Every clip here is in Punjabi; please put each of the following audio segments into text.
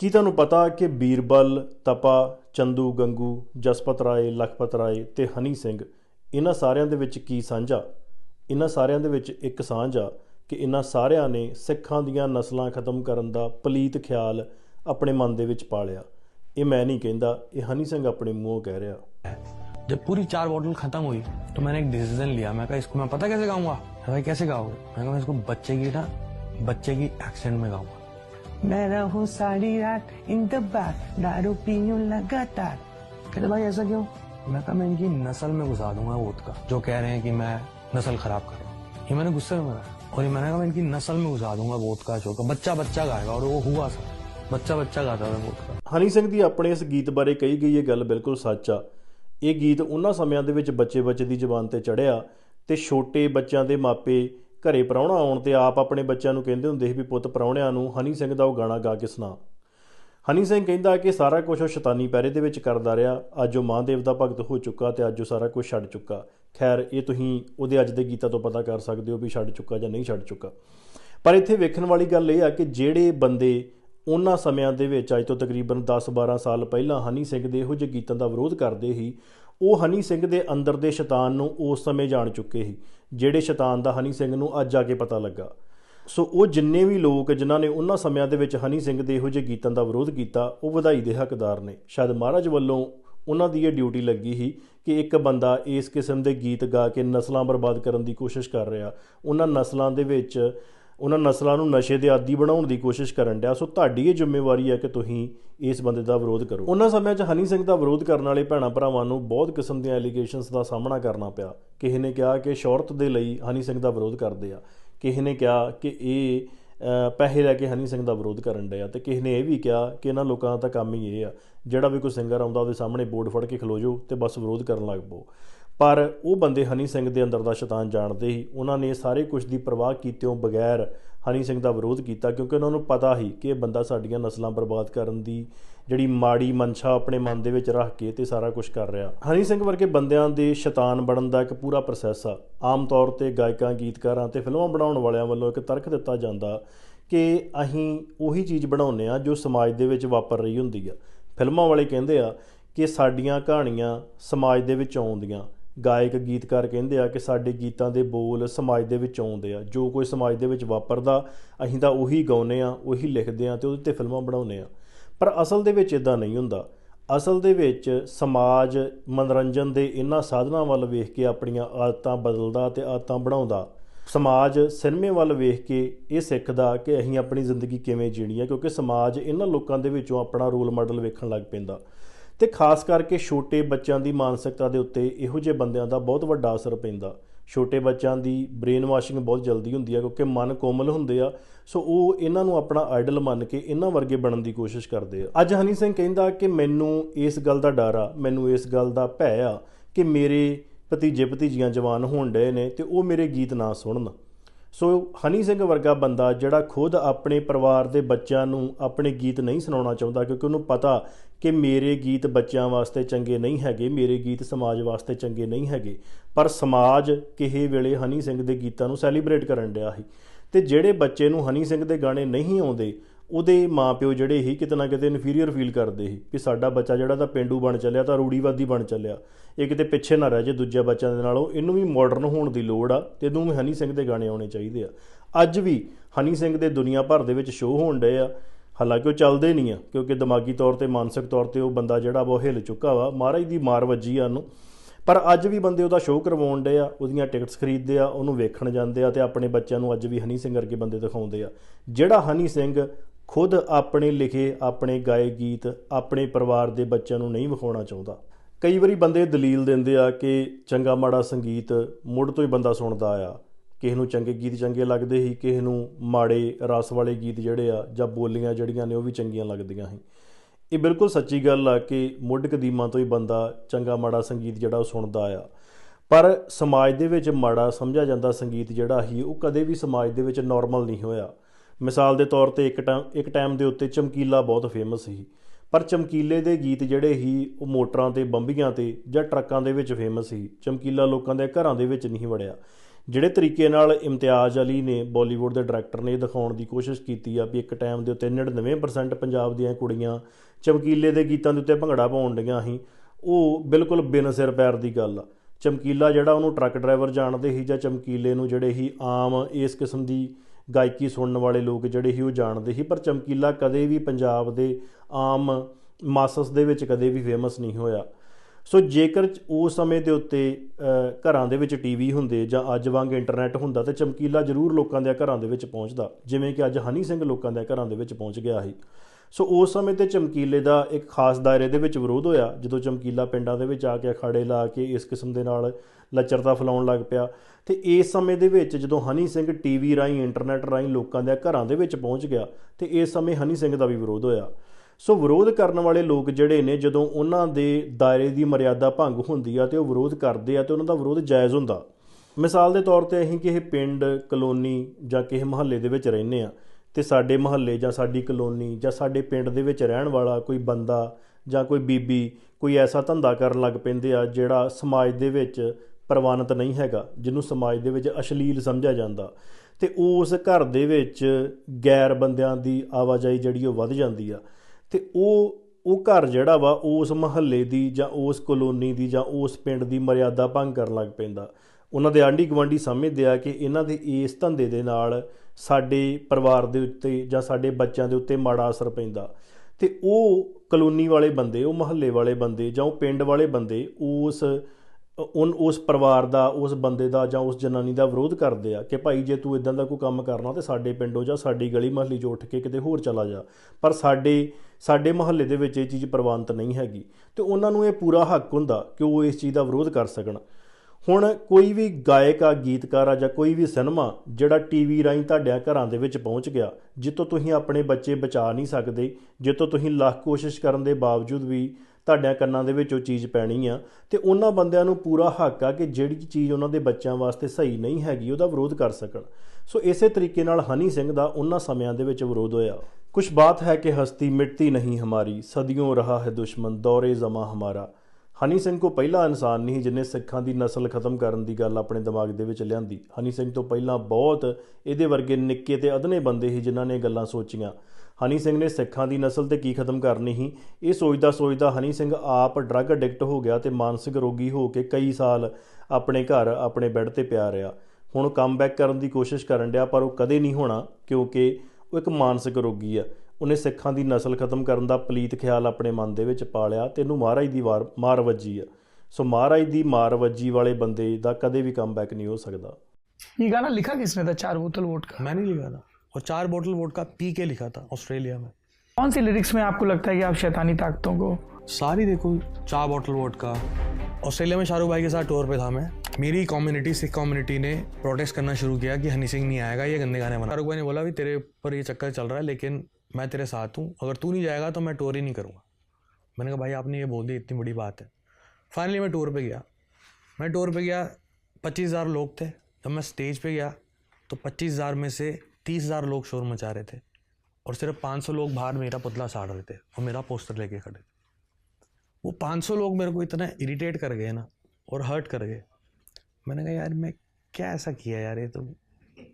ਕੀ ਤੁਹਾਨੂੰ ਪਤਾ ਕਿ ਬੀਰਬਲ ਤਪਾ ਚੰਦੂ ਗੰਗੂ ਜਸਪਤ ਰਾਏ ਲਖਪਤ ਰਾਏ ਤੇ ਹਨੀ ਸਿੰਘ ਇਹਨਾਂ ਸਾਰਿਆਂ ਦੇ ਵਿੱਚ ਕੀ ਸਾਂਝਾ ਇਹਨਾਂ ਸਾਰਿਆਂ ਦੇ ਵਿੱਚ ਇੱਕ ਸਾਂਝ ਆ ਕਿ ਇਹਨਾਂ ਸਾਰਿਆਂ ਨੇ ਸਿੱਖਾਂ ਦੀਆਂ ਨਸਲਾਂ ਖਤਮ ਕਰਨ ਦਾ ਪਲੀਤ ਖਿਆਲ ਆਪਣੇ ਮਨ ਦੇ ਵਿੱਚ ਪਾਲਿਆ ਇਹ ਮੈਂ ਨਹੀਂ ਕਹਿੰਦਾ ਇਹ ਹਨੀ ਸਿੰਘ ਆਪਣੇ ਮੂੰਹੋਂ ਕਹਿ ਰਿਹਾ जब पूरी चार बॉटल खत्म हुई तो मैंने एक डिसीजन लिया मैं कहा इसको मैं पता कैसे गाऊंगा भाई कैसे गाओगे मैं कहा मैं इसको बच्चे की ना बच्चे की एक्सेंट में गाऊंगा मैं रहूं सारी रात इन द बैक दारू पीऊं लगातार कहते भाई ऐसा क्यों मैं कहा मैं इनकी नस्ल में घुसा दूंगा वोट का जो कह रहे हैं कि मैं नस्ल खराब कर रहा हूँ ये मैंने गुस्से में बोला और ये मैंने कहा मैं इनकी नस्ल में घुसा दूंगा वोट का शो का बच्चा बच्चा गाएगा और वो हुआ सर बच्चा बच्चा गाता था वोट का ਹਨੀ ਸਿੰਘ ਦੀ ਆਪਣੇ ਇਸ ਗੀਤ ਬਾਰੇ ਕਹੀ ਗਈ ਇਹ ਗੱਲ ਬਿਲਕੁਲ ਸੱਚ ਆ ਇਹ ਗੀਤ ਉਹਨਾਂ ਸਮਿਆਂ ਦੇ ਵਿੱਚ ਬੱਚੇ ਬੱਚੇ ਦੀ ਜ਼ੁਬਾਨ ਤੇ ਚੜਿਆ ਤੇ ਛੋਟੇ ਬੱਚਿਆਂ ਦੇ ਮਾਪੇ ਘਰੇ ਪ੍ਰਾਹੁਣਾ ਆਉਣ ਤੇ ਆਪ ਆਪਣੇ ਬੱਚਿਆਂ ਨੂੰ ਕਹਿੰਦੇ ਹੁੰਦੇ ਸੀ ਵੀ ਪੁੱਤ ਪ੍ਰਾਹੁਣਿਆਂ ਨੂੰ ਹਨੀ ਸਿੰਘ ਦਾ ਉਹ ਗਾਣਾ ਗਾ ਕੇ ਸੁਣਾ। ਹਨੀ ਸਿੰਘ ਕਹਿੰਦਾ ਕਿ ਸਾਰਾ ਕੁਝ ਉਹ ਸ਼ੈਤਾਨੀ ਪੈਰੇ ਦੇ ਵਿੱਚ ਕਰਦਾ ਰਿਹਾ। ਅੱਜ ਉਹ ਮਹਾਂਦੇਵ ਦਾ ਭਗਤ ਹੋ ਚੁੱਕਾ ਤੇ ਅੱਜ ਉਹ ਸਾਰਾ ਕੁਝ ਛੱਡ ਚੁੱਕਾ। ਖੈਰ, ਇਹ ਤੁਸੀਂ ਉਹਦੇ ਅੱਜ ਦੇ ਗੀਤਾਂ ਤੋਂ ਪਤਾ ਕਰ ਸਕਦੇ ਹੋ ਵੀ ਛੱਡ ਚੁੱਕਾ ਜਾਂ ਨਹੀਂ ਛੱਡ ਚੁੱਕਾ। ਪਰ ਇੱਥੇ ਵੇਖਣ ਵਾਲੀ ਗੱਲ ਇਹ ਆ ਕਿ ਜਿਹੜੇ ਬੰਦੇ ਉਹਨਾਂ ਸਮਿਆਂ ਦੇ ਵਿੱਚ ਅੱਜ ਤੋਂ ਤਕਰੀਬਨ 10-12 ਸਾਲ ਪਹਿਲਾਂ ਹਨੀ ਸਿੰਘ ਦੇ ਇਹੋ ਜਿਹੇ ਗੀਤਾਂ ਦਾ ਵਿਰੋਧ ਕਰਦੇ ਸੀ ਉਹ ਹਨੀ ਸਿੰਘ ਦੇ ਅੰਦਰ ਦੇ ਸ਼ੈਤਾਨ ਨੂੰ ਉਸ ਸਮੇਂ ਜਾਣ ਚੁੱਕੇ ਸੀ, ਜਿਹੜੇ ਸ਼ੈਤਾਨ ਦਾ ਹਨੀ ਸਿੰਘ ਨੂੰ ਅੱਜ ਆ ਕੇ ਪਤਾ ਲੱਗਾ। ਸੋ ਉਹ ਜਿੰਨੇ ਵੀ ਲੋਕ ਜਿਨ੍ਹਾਂ ਨੇ ਉਹਨਾਂ ਸਮਿਆਂ ਦੇ ਵਿੱਚ ਹਨੀ ਸਿੰਘ ਦੇ ਇਹੋ ਜਿਹੇ ਗੀਤਾਂ ਦਾ ਵਿਰੋਧ ਕੀਤਾ, ਉਹ ਵਧਾਈ ਦੇ ਹੱਕਦਾਰ ਨੇ। ਸ਼ਾਇਦ ਮਹਾਰਾਜ ਵੱਲੋਂ ਉਹਨਾਂ ਦੀ ਇਹ ਡਿਊਟੀ ਲੱਗੀ ਸੀ ਕਿ ਇੱਕ ਬੰਦਾ ਇਸ ਕਿਸਮ ਦੇ ਗੀਤ ਗਾ ਕੇ ਨਸਲਾਂ ਬਰਬਾਦ ਕਰਨ ਦੀ ਕੋਸ਼ਿਸ਼ ਕਰ ਰਿਹਾ, ਉਹਨਾਂ ਨਸਲਾਂ ਦੇ ਵਿੱਚ ਉਹਨਾਂ ਨਸਲਾਂ ਨੂੰ ਨਸ਼ੇ ਦੇ ਆਦੀ ਬਣਾਉਣ ਦੀ ਕੋਸ਼ਿਸ਼ ਕਰਨ ਡਿਆ। ਸੋ ਤੁਹਾਡੀ ਇਹ ਜ਼ਿੰਮੇਵਾਰੀ ਹੈ ਕਿ ਤੁਸੀਂ ਇਸ ਬੰਦੇ ਦਾ ਵਿਰੋਧ ਕਰੋ। ਉਹਨਾਂ ਸਮਿਆਂ 'ਚ ਹਨੀ ਸਿੰਘ ਦਾ ਵਿਰੋਧ ਕਰਨ ਵਾਲੇ ਭੈਣਾ ਭਰਾਵਾਂ ਨੂੰ ਬਹੁਤ ਕਿਸਮ ਦੀਆਂ ਐਲੀਗੇਸ਼ਨਸ ਦਾ ਸਾਹਮਣਾ ਕਰਨਾ ਪਿਆ। ਕਿਸੇ ਨੇ ਕਿਹਾ ਕਿ ਸ਼ੌਹਰਤ ਦੇ ਲਈ ਹਨੀ ਸਿੰਘ ਦਾ ਵਿਰੋਧ ਕਰਦੇ ਆ। ਕਿਸੇ ਨੇ ਕਿਹਾ ਕਿ ਇਹ ਪੈਸੇ ਲੈ ਕੇ ਹਨੀ ਸਿੰਘ ਦਾ ਵਿਰੋਧ ਕਰਨ ਡਿਆ ਤੇ ਕਿਸੇ ਨੇ ਇਹ ਵੀ ਕਿਹਾ ਕਿ ਇਹਨਾਂ ਲੋਕਾਂ ਦਾ ਤਾਂ ਕੰਮ ਹੀ ਇਹ ਆ। ਜਿਹੜਾ ਵੀ ਕੋਈ ਸਿੰਗਰ ਆਉਂਦਾ ਉਹਦੇ ਸਾਹਮਣੇ ਬੋਰਡ ਫੜ ਕੇ ਖਲੋ ਜਾਓ ਤੇ ਬਸ ਵਿਰੋਧ ਕਰਨ ਲੱਗ ਪਓ। ਪਰ ਉਹ ਬੰਦੇ ਹਨੀ ਸਿੰਘ ਦੇ ਅੰਦਰ ਦਾ ਸ਼ੈਤਾਨ ਜਾਣਦੇ ਹੀ ਉਹਨਾਂ ਨੇ ਸਾਰੇ ਕੁਝ ਦੀ ਪਰਵਾਹ ਕੀਤਿਓਂ ਬਗੈਰ ਹਨੀ ਸਿੰਘ ਦਾ ਵਿਰੋਧ ਕੀਤਾ ਕਿਉਂਕਿ ਉਹਨਾਂ ਨੂੰ ਪਤਾ ਹੀ ਕਿ ਇਹ ਬੰਦਾ ਸਾਡੀਆਂ ਨਸਲਾਂ ਬਰਬਾਦ ਕਰਨ ਦੀ ਜਿਹੜੀ ਮਾੜੀ ਮਨਸ਼ਾ ਆਪਣੇ ਮਨ ਦੇ ਵਿੱਚ ਰੱਖ ਕੇ ਤੇ ਸਾਰਾ ਕੁਝ ਕਰ ਰਿਹਾ। ਹਨੀ ਸਿੰਘ ਵਰਗੇ ਬੰਦਿਆਂ ਦੇ ਸ਼ੈਤਾਨ ਬਣਨ ਦਾ ਇੱਕ ਪੂਰਾ ਪ੍ਰੋਸੈਸ ਆ। ਆਮ ਤੌਰ ਤੇ ਗਾਇਕਾਂ, ਗੀਤਕਾਰਾਂ ਤੇ ਫਿਲਮਾਂ ਬਣਾਉਣ ਵਾਲਿਆਂ ਵੱਲੋਂ ਇੱਕ ਤਰਕ ਦਿੱਤਾ ਜਾਂਦਾ ਕਿ ਅਸੀਂ ਉਹੀ ਚੀਜ਼ ਬਣਾਉਂਦੇ ਆ ਜੋ ਸਮਾਜ ਦੇ ਵਿੱਚ ਵਾਪਰ ਰਹੀ ਹੁੰਦੀ ਆ। ਫਿਲਮਾਂ ਵਾਲੇ ਕਹਿੰਦੇ ਆ ਕਿ ਸਾਡੀਆਂ ਕਹਾਣੀਆਂ ਸਮਾਜ ਦੇ ਵਿੱਚ ਆਉਂਦੀਆਂ। ਗਾਇਕ ਗੀਤਕਾਰ ਕਹਿੰਦੇ ਆ ਕਿ ਸਾਡੇ ਗੀਤਾਂ ਦੇ ਬੋਲ ਸਮਾਜ ਦੇ ਵਿੱਚ ਆਉਂਦੇ ਆ। ਜੋ ਕੋਈ ਸਮਾਜ ਦੇ ਵਿੱਚ ਵਾਪਰਦਾ, ਅਸੀਂ ਤਾਂ ਉਹੀ ਗਾਉਂਦੇ ਆ, ਉਹੀ ਲਿਖਦੇ ਆ ਤੇ ਉਹਦੇ ਤੇ ਫਿਲਮਾਂ ਬਣਾਉਂਦੇ ਆ। ਪਰ ਅਸਲ ਦੇ ਵਿੱਚ ਇਦਾਂ ਨਹੀਂ ਹੁੰਦਾ। ਅਸਲ ਦੇ ਵਿੱਚ ਸਮਾਜ ਮਨੋਰੰਜਨ ਦੇ ਇਹਨਾਂ ਸਾਧਨਾਂ ਵੱਲ ਵੇਖ ਕੇ ਆਪਣੀਆਂ ਆਦਤਾਂ ਬਦਲਦਾ ਤੇ ਆਦਤਾਂ ਬਣਾਉਂਦਾ। ਸਮਾਜ ਸਿਨੇਮੇ ਵੱਲ ਵੇਖ ਕੇ ਇਹ ਸਿੱਖਦਾ ਕਿ ਅਸੀਂ ਆਪਣੀ ਜ਼ਿੰਦਗੀ ਕਿਵੇਂ ਜੀਣੀ ਹੈ ਕਿਉਂਕਿ ਸਮਾਜ ਇਹਨਾਂ ਲੋਕਾਂ ਦੇ ਵਿੱਚੋਂ ਆਪਣਾ ਰੋਲ ਮਾਡਲ ਵੇਖਣ ਲੱਗ ਪੈਂਦਾ। ਤੇ ਖਾਸ ਕਰਕੇ ਛੋਟੇ ਬੱਚਿਆਂ ਦੀ ਮਾਨਸਿਕਤਾ ਦੇ ਉੱਤੇ ਇਹੋ ਜਿਹੇ ਬੰਦਿਆਂ ਦਾ ਬਹੁਤ ਵੱਡਾ ਅਸਰ ਪੈਂਦਾ। ਛੋਟੇ ਬੱਚਿਆਂ ਦੀ ਬ੍ਰੇਨ ਵਾਸ਼ਿੰਗ ਬਹੁਤ ਜਲਦੀ ਹੁੰਦੀ ਹੈ ਕਿਉਂਕਿ ਮਨ ਕੋਮਲ ਹੁੰਦੇ ਆ, ਸੋ ਉਹ ਇਹਨਾਂ ਨੂੰ ਆਪਣਾ ਆਈਡਲ ਮੰਨ ਕੇ ਇਹਨਾਂ ਵਰਗੇ ਬਣਨ ਦੀ ਕੋਸ਼ਿਸ਼ ਕਰਦੇ ਆ। ਅੱਜ ਹਨੀ ਸਿੰਘ ਕਹਿੰਦਾ ਕਿ ਮੈਨੂੰ ਇਸ ਗੱਲ ਦਾ ਡਰ ਆ, ਮੈਨੂੰ ਇਸ ਗੱਲ ਦਾ ਭੈ ਆ ਕਿ ਮੇਰੇ ਭਤੀਜੇ ਭਤੀਜੀਆਂ ਜਵਾਨ ਹੋਣ ਡਏ ਨੇ ਤੇ ਉਹ ਮੇਰੇ ਗੀਤ ਨਾ ਸੁਣਨ। ਸੋ ਹਨੀ ਸਿੰਘ ਵਰਗਾ ਬੰਦਾ ਜਿਹੜਾ ਖੁਦ ਆਪਣੇ ਪਰਿਵਾਰ ਦੇ ਬੱਚਿਆਂ ਨੂੰ ਆਪਣੇ ਗੀਤ ਨਹੀਂ ਸੁਣਾਉਣਾ ਚਾਹੁੰਦਾ ਕਿਉਂਕਿ ਉਹਨੂੰ ਪਤਾ ਕਿ ਮੇਰੇ ਗੀਤ ਬੱਚਿਆਂ ਵਾਸਤੇ ਚੰਗੇ ਨਹੀਂ ਹੈਗੇ, ਮੇਰੇ ਗੀਤ ਸਮਾਜ ਵਾਸਤੇ ਚੰਗੇ ਨਹੀਂ ਹੈਗੇ। ਪਰ ਸਮਾਜ ਕਿਸੇ ਵੇਲੇ ਹਨੀ ਸਿੰਘ ਦੇ ਗੀਤਾਂ ਨੂੰ ਸੈਲੀਬ੍ਰੇਟ ਕਰਨ ਡਿਆ ਸੀ। ਤੇ ਜਿਹੜੇ ਬੱਚੇ ਨੂੰ ਹਨੀ ਸਿੰਘ ਦੇ ਗਾਣੇ ਨਹੀਂ ਆਉਂਦੇ ਉਹਦੇ ਮਾਪਿਓ ਜਿਹੜੇ ਹੀ ਕਿਤੇ ਨਾ ਕਿਤੇ ਇਨਫੀਰੀਅਰ ਫੀਲ ਕਰਦੇ ਸੀ ਕਿ ਸਾਡਾ ਬੱਚਾ ਜਿਹੜਾ ਤਾਂ ਪਿੰਡੂ ਬਣ ਚੱਲਿਆ, ਤਾਂ ਰੂੜੀਵਾਦੀ ਬਣ ਚੱਲਿਆ। ਇਹ ਕਿਤੇ ਪਿੱਛੇ ਨਾ ਰਹਿ ਜੇ ਦੂਜੇ ਬੱਚਿਆਂ ਦੇ ਨਾਲੋਂ। ਇਹਨੂੰ ਵੀ ਮਾਡਰਨ ਹੋਣ ਦੀ ਲੋੜ ਆ ਤੇ ਇਹਨੂੰ ਵੀ ਹਨੀ ਸਿੰਘ ਦੇ ਗਾਣੇ ਆਉਣੇ ਚਾਹੀਦੇ ਆ। ਅੱਜ ਵੀ ਹਨੀ ਸਿੰਘ ਦੇ ਦੁਨੀਆ ਭਰ ਦੇ ਵਿੱਚ ਸ਼ੋਅ ਹੋਣ ਡਏ ਆ। ਹਾਲਾਂਕਿ ਉਹ ਚੱਲਦੇ ਨਹੀਂ ਆ, ਕਿਉਂਕਿ ਦਿਮਾਗੀ ਤੌਰ ਤੇ, ਮਾਨਸਿਕ ਤੌਰ ਤੇ ਉਹ ਬੰਦਾ ਜਿਹੜਾ ਵਾ ਉਹ ਹਿੱਲ ਚੁੱਕਾ ਵਾ। ਮਹਾਰਾਜ ਦੀ ਮਾਰ ਵੱਜੀ ਆ ਉਹਨੂੰ। ਪਰ ਅੱਜ ਵੀ ਬੰਦੇ ਉਹਦਾ ਸ਼ੋਅ ਕਰਵਾਉਣ ਡੇ ਆ, ਉਹਦੀਆਂ ਟਿਕਟਸ ਖਰੀਦਦੇ ਆ, ਉਹਨੂੰ ਵੇਖਣ ਜਾਂਦੇ ਆ ਤੇ ਆਪਣੇ ਬੱਚਿਆਂ ਨੂੰ ਅੱਜ ਵੀ ਹਨੀ ਸਿੰਘ ਵਰਗੇ ਬੰਦੇ ਦਿਖਾਉਂਦੇ ਆ। ਜਿਹੜਾ ਹਨੀ ਸਿੰਘ ਖੁਦ ਆਪਣੇ ਲਿਖੇ, ਆਪਣੇ ਗਾਏ ਗੀਤ ਆਪਣੇ ਪਰਿਵਾਰ ਦੇ ਬੱਚਿਆਂ ਨੂੰ ਨਹੀਂ ਵਿਖਾਉਣਾ ਚਾਹੁੰਦਾ। ਕਈ ਵਾਰੀ ਬੰਦੇ ਦਲੀਲ ਦਿੰਦੇ ਆ ਕਿ ਚੰਗਾ ਮਾੜਾ ਸੰਗੀਤ ਮੁੱਢ ਤੋਂ ਹੀ ਬੰਦਾ ਸੁਣਦਾ ਆ। ਕਿਸੇ ਨੂੰ ਚੰਗੇ ਗੀਤ ਚੰਗੇ ਲੱਗਦੇ ਸੀ, ਕਿਸੇ ਨੂੰ ਮਾੜੇ ਰਸ ਵਾਲੇ ਗੀਤ ਜਿਹੜੇ ਆ ਜਾਂ ਬੋਲੀਆਂ ਜਿਹੜੀਆਂ ਨੇ ਉਹ ਵੀ ਚੰਗੀਆਂ ਲੱਗਦੀਆਂ ਸੀ। ਇਹ ਬਿਲਕੁਲ ਸੱਚੀ ਗੱਲ ਆ ਕਿ ਮੁੱਢ ਕਦੀਮਾਂ ਤੋਂ ਹੀ ਬੰਦਾ ਚੰਗਾ ਮਾੜਾ ਸੰਗੀਤ ਜਿਹੜਾ ਉਹ ਸੁਣਦਾ ਆ। ਪਰ ਸਮਾਜ ਦੇ ਵਿੱਚ ਮਾੜਾ ਸਮਝਿਆ ਜਾਂਦਾ ਸੰਗੀਤ ਜਿਹੜਾ ਸੀ, ਉਹ ਕਦੇ ਵੀ ਸਮਾਜ ਦੇ ਵਿੱਚ ਨਾਰਮਲ ਨਹੀਂ ਹੋਇਆ। ਮਿਸਾਲ ਦੇ ਤੌਰ ਤੇ ਇੱਕ ਟਾਈਮ ਇੱਕ ਟਾਈਮ ਦੇ ਉੱਤੇ ਚਮਕੀਲਾ ਬਹੁਤ ਫੇਮਸ ਸੀ। ਪਰ ਚਮਕੀਲੇ ਦੇ ਗੀਤ ਜਿਹੜੇ ਸੀ ਉਹ ਮੋਟਰਾਂ ਤੇ, ਬੰਬੀਆਂ ਤੇ ਜਾਂ ਟਰੱਕਾਂ ਦੇ ਵਿੱਚ ਫੇਮਸ ਸੀ। ਚਮਕੀਲਾ ਲੋਕਾਂ ਦੇ ਘਰਾਂ ਦੇ ਵਿੱਚ ਨਹੀਂ ਵੜਿਆ। ਜਿਹੜੇ ਤਰੀਕੇ ਨਾਲ ਇਮਤਿਆਜ਼ ਅਲੀ ਨੇ ਬਾਲੀਵੁੱਡ ਦੇ ਡਾਇਰੈਕਟਰ ਨੇ ਇਹ ਦਿਖਾਉਣ ਦੀ ਕੋਸ਼ਿਸ਼ ਕੀਤੀ ਆ ਵੀ ਇੱਕ ਟਾਈਮ ਦੇ ਉੱਤੇ 99% ਪੰਜਾਬ ਦੀਆਂ ਕੁੜੀਆਂ ਚਮਕੀਲੇ ਦੇ ਗੀਤਾਂ ਦੇ ਉੱਤੇ ਭੰਗੜਾ ਪਾਉਣ ਡੀਆਂ ਸੀ। ਉਹ ਬਿਲਕੁਲ ਬਿਨ ਸਿਰ ਪੈਰ ਦੀ ਗੱਲ ਆ। ਚਮਕੀਲਾ ਜਿਹੜਾ ਉਹਨੂੰ ਟਰੱਕ ਡਰਾਈਵਰ ਜਾਣਦੇ ਸੀ ਜਾਂ ਚਮਕੀਲੇ ਨੂੰ ਜਿਹੜੇ ਹੀ ਆਮ ਇਸ ਕਿਸਮ ਦੀ ਗਾਇਕੀ ਸੁਣਨ ਵਾਲੇ ਲੋਕ ਜਿਹੜੇ ਸੀ ਉਹ ਜਾਣਦੇ ਸੀ, ਪਰ ਚਮਕੀਲਾ ਕਦੇ ਵੀ ਪੰਜਾਬ ਦੇ ਆਮ ਮਾਸਸ ਦੇ ਵਿੱਚ ਕਦੇ ਵੀ ਫੇਮਸ ਨਹੀਂ ਹੋਇਆ। ਸੋ ਜੇਕਰ ਉਸ ਸਮੇਂ ਦੇ ਉੱਤੇ ਘਰਾਂ ਦੇ ਵਿੱਚ ਟੀਵੀ ਹੁੰਦੇ ਜਾਂ ਅੱਜ ਵਾਂਗ ਇੰਟਰਨੈਟ ਹੁੰਦਾ ਤੇ ਚਮਕੀਲਾ ਜ਼ਰੂਰ ਲੋਕਾਂ ਦੇ ਘਰਾਂ ਦੇ ਵਿੱਚ ਪਹੁੰਚਦਾ, ਜਿਵੇਂ ਕਿ ਅੱਜ ਹਨੀ ਸਿੰਘ ਲੋਕਾਂ ਦੇ ਘਰਾਂ ਦੇ ਵਿੱਚ ਪਹੁੰਚ ਗਿਆ ਸੀ। ਸੋ ਉਸ ਸਮੇਂ ਤੇ ਚਮਕੀਲੇ ਦਾ ਇੱਕ ਖਾਸ ਦਾਇਰੇ ਦੇ ਵਿੱਚ ਵਿਰੋਧ ਹੋਇਆ, ਜਦੋਂ ਚਮਕੀਲਾ ਪਿੰਡਾਂ ਦੇ ਵਿੱਚ ਆ ਕੇ ਅਖਾੜੇ ਲਾ ਕੇ ਇਸ ਕਿਸਮ ਦੇ ਨਾਲ ਲੱਚਰਤਾ ਫੈਲਾਉਣ ਲੱਗ ਪਿਆ। ਤੇ ਇਸ ਸਮੇਂ ਦੇ ਵਿੱਚ ਜਦੋਂ ਹਨੀ ਸਿੰਘ ਟੀਵੀ ਰਾਹੀਂ, ਇੰਟਰਨੈਟ ਰਾਹੀਂ ਲੋਕਾਂ ਦੇ ਘਰਾਂ ਦੇ ਵਿੱਚ ਪਹੁੰਚ ਗਿਆ, ਤੇ ਇਸ ਸਮੇਂ ਹਨੀ ਸਿੰਘ ਦਾ ਵੀ ਵਿਰੋਧ ਹੋਇਆ। ਸੋ ਵਿਰੋਧ ਕਰਨ ਵਾਲੇ ਲੋਕ ਜਿਹੜੇ ਨੇ, ਜਦੋਂ ਉਹਨਾਂ ਦੇ ਦਾਇਰੇ ਦੀ ਮਰਿਆਦਾ ਭੰਗ ਹੁੰਦੀ ਆ ਤੇ ਉਹ ਵਿਰੋਧ ਕਰਦੇ ਆ ਤੇ ਉਹਨਾਂ ਦਾ ਵਿਰੋਧ ਜਾਇਜ਼ ਹੁੰਦਾ। ਮਿਸਾਲ ਦੇ ਤੌਰ ਤੇ ਅਸੀਂ ਕਿਸੇ ਪਿੰਡ, ਕਲੋਨੀ ਜਾਂ ਕਿਸੇ ਮਹੱਲੇ ਦੇ ਵਿੱਚ ਰਹਿੰਦੇ ਆ। ਤੇ ਸਾਡੇ ਮਹੱਲੇ ਜਾਂ ਸਾਡੀ ਕਲੋਨੀ ਜਾਂ ਸਾਡੇ ਪਿੰਡ ਦੇ ਵਿੱਚ ਰਹਿਣ ਵਾਲਾ ਕੋਈ ਬੰਦਾ ਜਾਂ ਕੋਈ ਬੀਬੀ ਕੋਈ ਐਸਾ ਧੰਦਾ ਕਰਨ ਲੱਗ ਪੈਂਦੇ ਆ ਜਿਹੜਾ ਸਮਾਜ ਦੇ ਵਿੱਚ ਪ੍ਰਵਾਨਿਤ ਨਹੀਂ ਹੈਗਾ, ਜਿਹਨੂੰ ਸਮਾਜ ਦੇ ਵਿੱਚ ਅਸ਼ਲੀਲ ਸਮਝਿਆ ਜਾਂਦਾ। ਤੇ ਉਸ ਘਰ ਦੇ ਵਿੱਚ ਗੈਰ ਬੰਦਿਆਂ ਦੀ ਆਵਾਜਾਈ ਜਿਹੜੀ ਉਹ ਵੱਧ ਜਾਂਦੀ ਆ। ਤੇ ਉਹ ਉਹ ਘਰ ਜਿਹੜਾ ਵਾ, ਉਸ ਮਹੱਲੇ ਦੀ ਜਾਂ ਉਸ ਕਲੋਨੀ ਦੀ ਜਾਂ ਉਸ ਪਿੰਡ ਦੀ ਮਰਿਆਦਾ ਭੰਗ ਕਰਨ ਲੱਗ ਪੈਂਦਾ। ਉਹਨਾਂ ਦੇ ਆਂਢੀ ਗੁਆਂਢੀ ਸਮਝਦੇ ਆ ਕਿ ਇਹਨਾਂ ਦੇ ਇਸ ਧੰਦੇ ਦੇ ਨਾਲ ਸਾਡੇ ਪਰਿਵਾਰ ਦੇ ਉੱਤੇ ਜਾਂ ਸਾਡੇ ਬੱਚਿਆਂ ਦੇ ਉੱਤੇ ਮਾੜਾ ਅਸਰ ਪੈਂਦਾ। ਤੇ ਉਹ ਕਲੋਨੀ ਵਾਲੇ ਬੰਦੇ, ਉਹ ਮਹੱਲੇ ਵਾਲੇ ਬੰਦੇ ਜਾਂ ਉਹ ਪਿੰਡ ਵਾਲੇ ਬੰਦੇ ਉਸ, ਉਨ, ਉਸ ਪਰਿਵਾਰ ਦਾ, ਉਸ ਬੰਦੇ ਦਾ ਜਾਂ ਉਸ ਜਨਾਨੀ ਦਾ ਵਿਰੋਧ ਕਰਦੇ ਆ ਕਿ ਭਾਈ ਜੇ ਤੂੰ ਇਦਾਂ ਦਾ ਕੋਈ ਕੰਮ ਕਰਨਾ ਤੇ ਸਾਡੇ ਪਿੰਡੋਂ ਜਾਂ ਸਾਡੀ ਗਲੀ ਮਹੱਲੀ 'ਚੋਂ ਉੱਠ ਕੇ ਕਿਤੇ ਹੋਰ ਚਲਾ ਜਾ। ਪਰ ਸਾਡੇ ਸਾਡੇ ਮਹੱਲੇ ਦੇ ਵਿੱਚ ਇਹ ਚੀਜ਼ ਪ੍ਰਵਾਨਿਤ ਨਹੀਂ ਹੈਗੀ। ਤੇ ਉਹਨਾਂ ਨੂੰ ਇਹ ਪੂਰਾ ਹੱਕ ਹੁੰਦਾ ਕਿ ਉਹ ਇਸ ਚੀਜ਼ ਦਾ ਵਿਰੋਧ ਕਰ ਸਕਣ। ਹੁਣ ਕੋਈ ਵੀ ਗਾਇਕ ਆ, ਗੀਤਕਾਰ ਆ ਜਾਂ ਕੋਈ ਵੀ ਸਿਨੇਮਾ ਜਿਹੜਾ ਟੀਵੀ ਰਾਹੀਂ ਤੁਹਾਡਿਆਂ ਘਰਾਂ ਦੇ ਵਿੱਚ ਪਹੁੰਚ ਗਿਆ ਜਿੱਤੋਂ ਤੁਸੀਂ ਆਪਣੇ ਬੱਚੇ ਬਚਾ ਨਹੀਂ ਸਕਦੇ ਜਿੱਤੋਂ ਤੁਸੀਂ ਲੱਖ ਕੋਸ਼ਿਸ਼ ਕਰਨ ਦੇ ਬਾਵਜੂਦ ਵੀ ਤੁਹਾਡਿਆਂ ਕੰਨਾਂ ਦੇ ਵਿੱਚ ਉਹ ਚੀਜ਼ ਪੈਣੀ ਆ, ਤੇ ਉਹਨਾਂ ਬੰਦਿਆਂ ਨੂੰ ਪੂਰਾ ਹੱਕ ਆ ਕਿ ਜਿਹੜੀ ਚੀਜ਼ ਉਹਨਾਂ ਦੇ ਬੱਚਿਆਂ ਵਾਸਤੇ ਸਹੀ ਨਹੀਂ ਹੈਗੀ, ਉਹਦਾ ਵਿਰੋਧ ਕਰ ਸਕਣ। ਸੋ ਇਸੇ ਤਰੀਕੇ ਨਾਲ ਹਨੀ ਸਿੰਘ ਦਾ ਉਹਨਾਂ ਸਮਿਆਂ ਦੇ ਵਿੱਚ ਵਿਰੋਧ ਹੋਇਆ। ਕੁਛ ਬਾਤ ਹੈ ਕਿ ਹਸਤੀ ਮਿਟਤੀ ਨਹੀਂ ਹਮਾਰੀ, ਸਦੀਆਂ ਰਹਾ ਹੈ ਦੁਸ਼ਮਨ, ਦੌਰੇ ਜ਼ਮਾ ਹਮਾਰਾ। ਹਨੀ ਸਿੰਘ ਕੋ ਪਹਿਲਾ ਇਨਸਾਨ ਨਹੀਂ ਜਿਹਨੇ ਸਿੱਖਾਂ ਦੀ ਨਸਲ ਖਤਮ ਕਰਨ ਦੀ ਗੱਲ ਆਪਣੇ ਦਿਮਾਗ ਦੇ ਵਿੱਚ ਲਿਆਂਦੀ। ਹਨੀ ਸਿੰਘ ਤੋਂ ਪਹਿਲਾਂ ਬਹੁਤ ਇਹਦੇ ਵਰਗੇ ਨਿੱਕੇ ਤੇ ਅਧਨੇ ਬੰਦੇ ਸੀ ਜਿਨ੍ਹਾਂ ਨੇ ਗੱਲਾਂ ਸੋਚੀਆਂ। ਹਨੀ ਸਿੰਘ ਨੇ ਸਿੱਖਾਂ ਦੀ ਨਸਲ ਤੇ ਕੀ ਖਤਮ ਕਰਨੀ ਸੀ? ਇਹ ਸੋਚਦਾ ਸੋਚਦਾ ਹਨੀ ਸਿੰਘ ਆਪ ਡਰੱਗ ਅਡਿਕਟ ਹੋ ਗਿਆ ਤੇ ਮਾਨਸਿਕ ਰੋਗੀ ਹੋ ਕੇ ਕਈ ਸਾਲ ਆਪਣੇ ਘਰ, ਆਪਣੇ ਬੈੱਡ ਤੇ ਪਿਆ ਰਿਹਾ। ਹੁਣ ਕਮਬੈਕ ਕਰਨ ਦੀ ਕੋਸ਼ਿਸ਼ ਕਰਨ ਡਿਆ ਪਰ ਉਹ ਕਦੇ ਨਹੀਂ ਹੋਣਾ ਕਿਉਂਕਿ ਉਹ ਇੱਕ ਮਾਨਸਿਕ ਰੋਗੀ ਆ। ਉਹਨੇ ਸਿੱਖਾਂ ਦੀ ਨਸਲ ਖਤਮ ਕਰਨ ਦਾ ਪਲੀਤ ਖਿਆਲ ਆਪਣੇ ਮਨ ਦੇ ਵਿੱਚ ਪਾਲਿਆ ਤੇ ਇਹਨੂੰ ਮਹਾਰਾਜ ਦੀ ਵਾਰ ਮਾਰ ਵੱਜੀ ਆ ਸੋ ਮਹਾਰਾਜ ਦੀ ਮਾਰ ਵੱਜੀ ਵਾਲੇ ਬੰਦੇ ਦਾ ਕਦੇ ਵੀ ਕਮਬੈਕ ਨਹੀਂ ਹੋ ਸਕਦਾ ये गाना लिखा किसने था चार बोतल वोट का मैंने लिखा था और चार बोतल वोडका पी के लिखा था ऑस्ट्रेलिया में कौन सी लिरिक्स में आपको लगता है कि आप शैतानी ताकतों को सारी देखो चार बोतल वोडका ऑस्ट्रेलिया में शाहरुख भाई के साथ टूर पे था मैं मेरी कम्युनिटी सिख कम्युनिटी ने प्रोटेस्ट करना शुरू किया कि हनी सिंह नहीं आएगा ये गंदे गाने बना शाहरुख भाई ने बोला भी तेरे ऊपर ये चक्कर चल रहा है लेकिन मैं तेरे साथ हूँ, अगर तू नहीं जाएगा तो मैं टूर ही नहीं करूँगा। मैंने कहा, भाई, आपने ये बोल दी, इतनी बड़ी बात है। फाइनली मैं टूर पे गया। मैं टूर पे गया, पच्चीस हज़ार लोग थे। जब मैं स्टेज पे गया तो पच्चीस हज़ार में से तीस हज़ार लोग शोर मचा रहे थे। और सिर्फ़ पाँच सौ लोग बाहर मेरा पुतला साड़ रहे थे और मेरा पोस्टर लेके खड़े थे। वो 500 लोग मेरे को इतना इरीटेट कर गए ना और हर्ट कर गए। मैंने कहा, यार, मैं क्या ऐसा किया यार? ये तो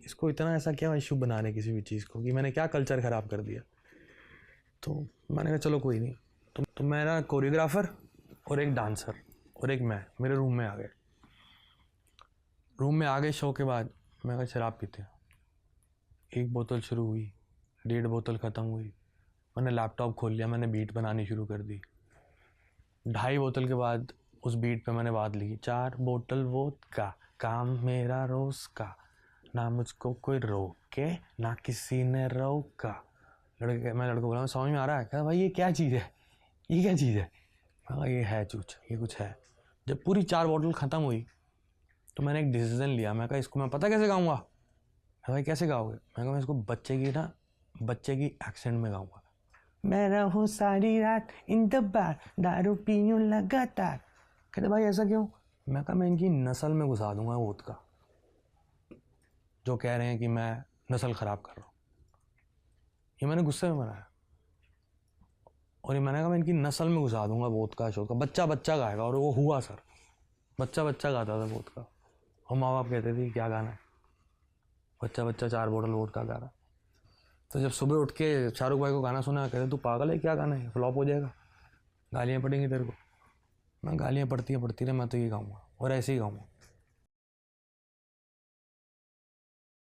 इसको इतना ऐसा क्या इशू बना रहे किसी भी चीज़ को कि मैंने क्या कल्चर ख़राब कर दिया? तो मैंने कहा चलो कोई नहीं। तो, तो मेरा कोरियोग्राफर और एक डांसर और एक मैं मेरे रूम में आ गए। रूम में आ गए शो के बाद मैं कहा शराब पीते एक बोतल शुरू हुई डेढ़ बोतल ख़त्म हुई। मैंने लैपटॉप खोल लिया मैंने बीट बनानी शुरू कर दी। ढाई बोतल के बाद उस बीट पे मैंने बात लिखी चार बोतल वो का काम मेरा रोज का ना मुझको कोई रोके ना किसी ने रोका। लड़के मैं लड़को बोला समझ में आ रहा है? कहता भाई, ये क्या चीज़ है? ये क्या चीज़ है? कहा ये है चूच ये कुछ है। जब पूरी चार बोतल ख़त्म हुई तो मैंने एक डिसीज़न लिया। मैं कहा, इसको मैं पता कैसे गाऊँगा? मैं भाई, कैसे गाओगे? मैं कहा, मैं इसको बच्चे की ना, बच्चे की एक्सेंट में गाऊँगा। मैं रहूँ सारी रात इन द बार दारू पीऊँ लगातार। कहते, भाई, ऐसा क्यों? मैं कहा, मैं इनकी नस्ल में घुसा दूँगा वोट का। जो कह रहे हैं कि मैं नस्ल ख़राब कर रहा हूँ। ये मैंने गुस्से में बनाया। और ये मैंने कहा, मैं इनकी नस्ल में घुसा दूँगा वोट का शो का। बच्चा बच्चा गाएगा, और वो हुआ सर। बच्चा बच्चा गाता था वोट का। और माँ बाप कहते थे, क्या गाना है? बच्चा बच्चा चार बोतल वोट का गा रहा तो जब सुबह उठ के शाहरुख भाई को गाना सुना, कहते, तू पागल है, क्या गाना है? फ्लॉप हो जाएगा। गालियाँ पड़ेंगी तेरे को। मैं, गालियाँ पड़ती है, पड़ती रहे, मैं तो ये गाऊँगा, और ऐसे ही गाऊँगा।